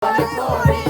Bye, glory.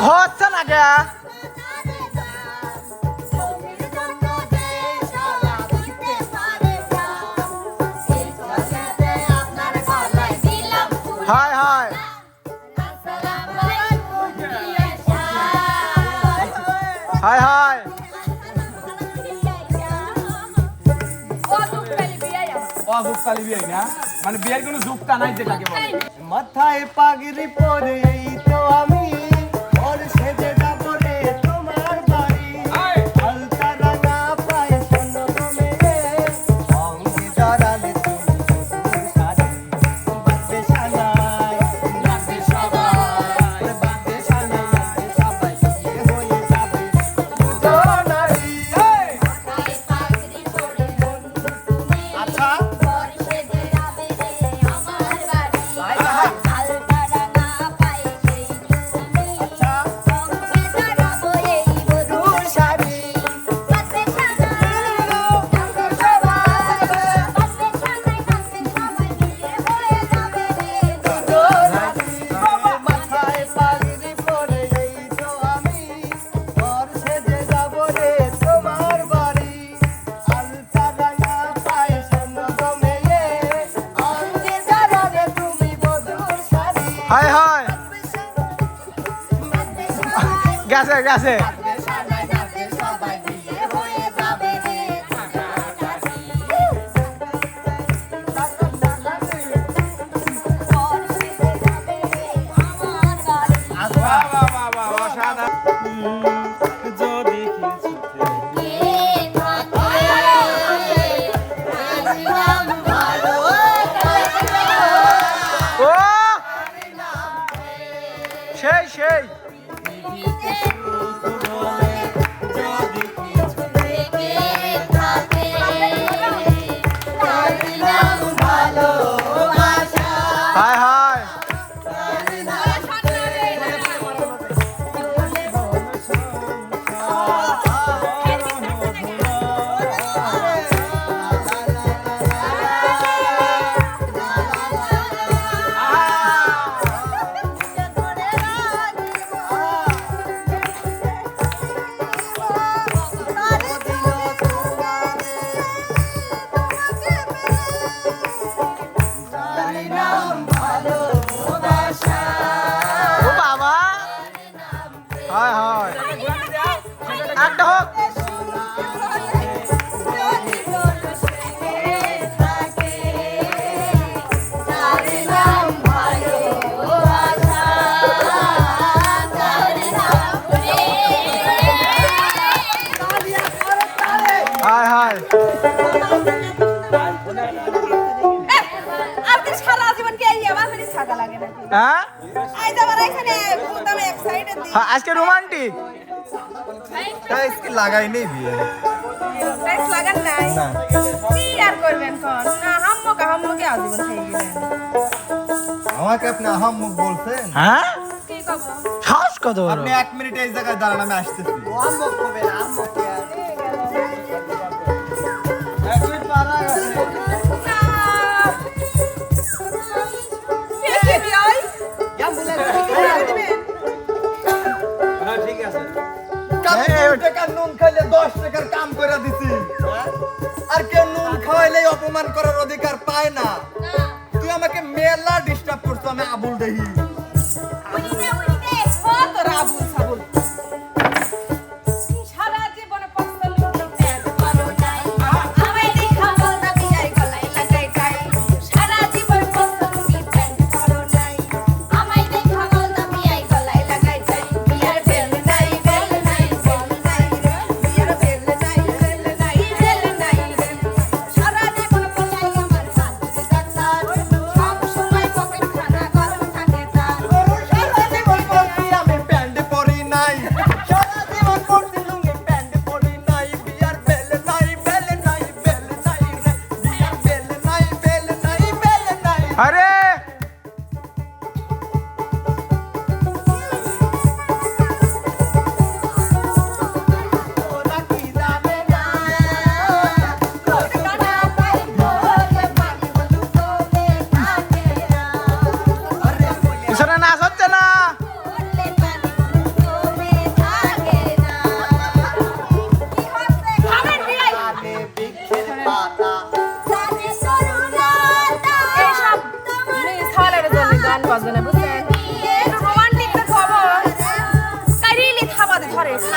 হচ্ছে না গা। হাই হাই হাই হাই অভুক্তালি বিয়ে না মানে বিয়ের কোনো যুক্তা নাই যেটাকে মাথায় পাগড়ি পরে তো আমি গেছে গেছে আচ্ছা, সেই সেই। 蹦蹦 হ্যাঁ? হ্যাঁ, আজকে রোমান্টিক। টাইস কি লাগাই নেই বিয়ে টাইস লাগান নাই? না। কি আর করবেন কোন? না হাম্মো কা হাম্মো কে আজীবন থেকে আমাকে আপনি হাম্মো বলছেন? হ্যাঁ? কি কব? সাহস কত আপনি 1 মিনিট এই জায়গায় দাঁড়ান আমি আসতেছি। হাম্মো কবে না হাম্মো যায় না। তুই আমাকে মেলা ডিস্টার্ব করছ আমি আবুল দেহি।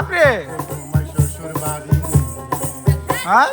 বাপরে। হ্যাঁ?